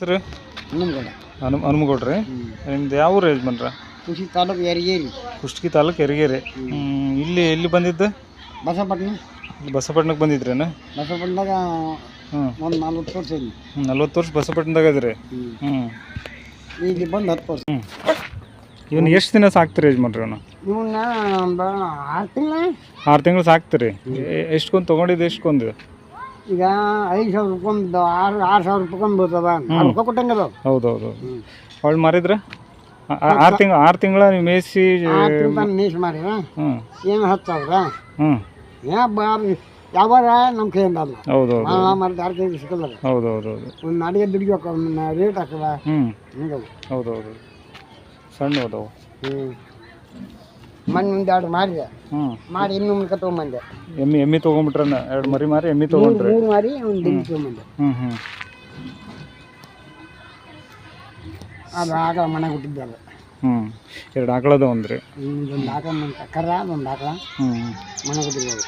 ಹೆಸರು ಹನುಮಗೌಡ. ಹನು ಹನುಮಗೌಡ್ರಿ? ನಿಮ್ದು ಯಾವ ಊರು ಯಜಮಾನ್ರ ಕೃಷಿ ತಾಲೂಕು ಯಾರಿಗೇರಿ. ಕುಷ್ಟಗಿ ತಾಲೂಕು ಯರಗೇರಿ? ಹ್ಮ್, ಇಲ್ಲಿ ಎಲ್ಲಿ ಬಂದಿದ್ದು? ಬಸಪಟ್ಟಣ ಇಲ್ಲಿ ಬಸಪಟ್ಟಣಕ್ಕೆ ಬಂದಿದ್ರೇನು? ಬಸಪಟ್ಟಣದಾಗ ಹ್ಞೂ ಒಂದು ನಲ್ವತ್ತು ವರ್ಷ ಇದ್ನಿ ನಲ್ವತ್ತು ವರ್ಷ ಬಸಪಟ್ಟಣದಾಗ ಇದ್ರಿ? ಹ್ಞೂ ಇಲ್ಲಿ ಬಂದು ಹತ್ತು ವರ್ಷ. ಹ್ಞೂ ಇವನು ಎಷ್ಟು ದಿನ ಸಾಕ್ತೀರಿ ಯಜಮಾನ್ರಿ ಅವನು ಇವನ್ನ ಆರು ತಿಂಗಳು ಆರು ತಿಂಗಳು ಸಾಕ್ತೀರಿ? ಎಷ್ಟೊಂದು ತೊಗೊಂಡಿದ್ದು ಎಷ್ಟೊಂದು ಈಗ ಐದು ಸಾವಿರ ರೂಪಾಯಿ ಆರು ಆರು ಸಾವಿರ ರೂಪಾಯಿ ಬೀಳ್ತದ ಆರು ರೂಪಾಯಿ ಕೊಟ್ಟಂಗೆ ಅದಾವ ಹೌದು ಹೌದು ಹ್ಞೂ ಅವಳು ಮಾರಿದ್ರೆ? ಆರು ತಿಂಗಳು ಆರು ತಿಂಗಳ ನೀವು ಮೇಯಿಸಿ ತಿಂಗಳು ಮೀಸ್ ಮಾಡಿ ಹ್ಞೂ ಏನು ಹತ್ತು ಸಾವಿರ ಹ್ಞೂ ಏ ಬಾರಿ ಯಾವಾಗ ನಮ್ಮ ಕೈಯಿಂದ ಅಲ್ಲ. ಹೌದು ಹೌದು ಮಾರಿದ ಆರು ಸಿಕ್ಕಲ್ಲ ಹೌದು ಹೌದು ಹೌದು ಒಂದು ಅಡಿಗೆ ದುಡಿಬೇಕು ಒಂದು ರೇಟ್ ಹಾಕದ ಹ್ಞೂ ಹೌದು ಹೌದು ಸಣ್ಣ ಅದಾವು. ಹ್ಞೂ ಮೊನ್ನೆ ಒಂದು ಎರಡು ಮಾರಿದೆ. ಹ್ಞೂ ಮಾಡಿ ಇನ್ನು ಮುಲ್ಕ ತೊಗೊಂಬಂದೆ. ಎಮ್ಮಿ ಎಮ್ಮಿ ತೊಗೊಂಬಿಟ್ರನ? ಎರಡು ಮರಿ ಮಾರಿ ಎಮ್ಮಿ ತಗೊಂಡ್ರೆ? ಮೂರು ಮಾರಿ ಒಂದು ದಿಂಡಿ ತೊಗೊಂಬಂದೆ. ಹ್ಞೂ ಹ್ಞೂ ಅದು ಆಗ ಮನೆಗೆ ಹುಟ್ಟಿದ್ದಲ್ಲ ಹ್ಞೂ ಎರಡು ಆಕಳದ ಒಂದ್ರಿ ಒಂದು ಆಕಳ ಕರ ಒಂದು ಆಕಳ ಹ್ಞೂ ಮನೆಗೆ ಹುಟ್ಟಿದ್ದವು